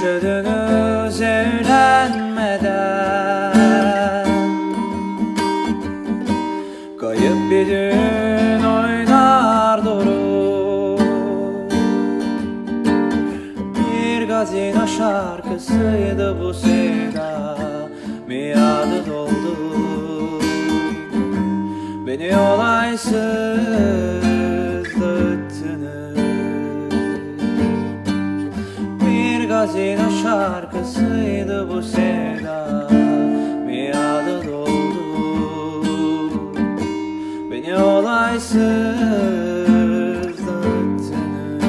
boşadınız evlenmeden Kayıp bir düğün oynar durur. Bir gazino şarkısıydı bu sevda Miadı doldu. Beni olaysız Bir gazino şarkısıydı bu sevda Miadı doldu. Beni olaysız dağıttınız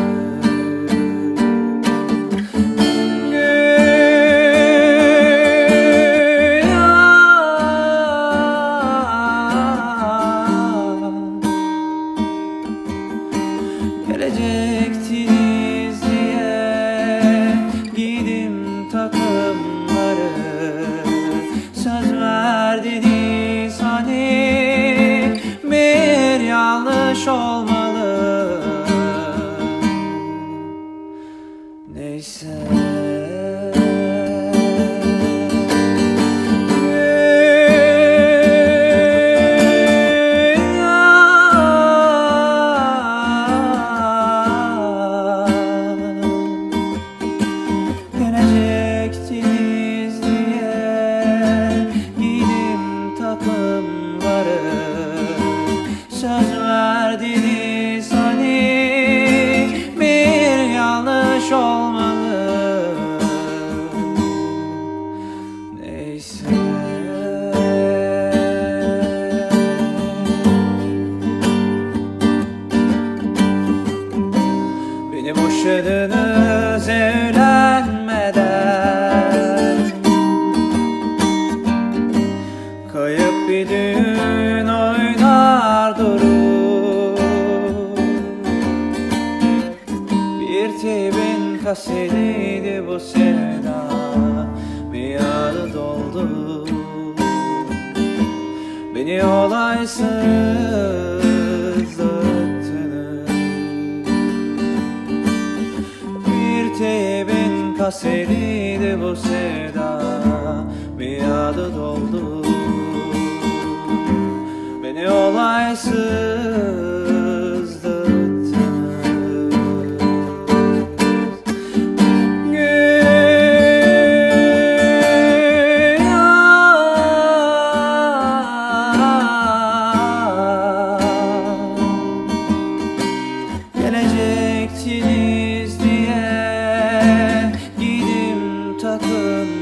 yanlış Neyse Beni boşadınız evlenmeden Kayıp bir düğün oynar durur. Bir teybin kasediydi bu sevda Miadı doldu. Beni olaysız dağıttınız Bir teybin kaseriydi bu sevda Miadı doldu. Beni olaysız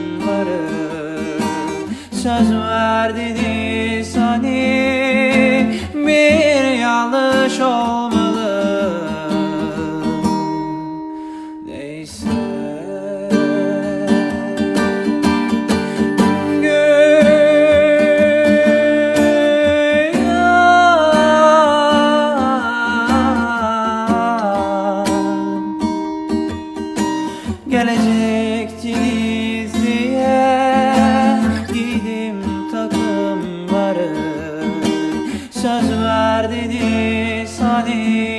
takımları Söz verdiniz hani bir yanlış takımları Söz verdiniz hani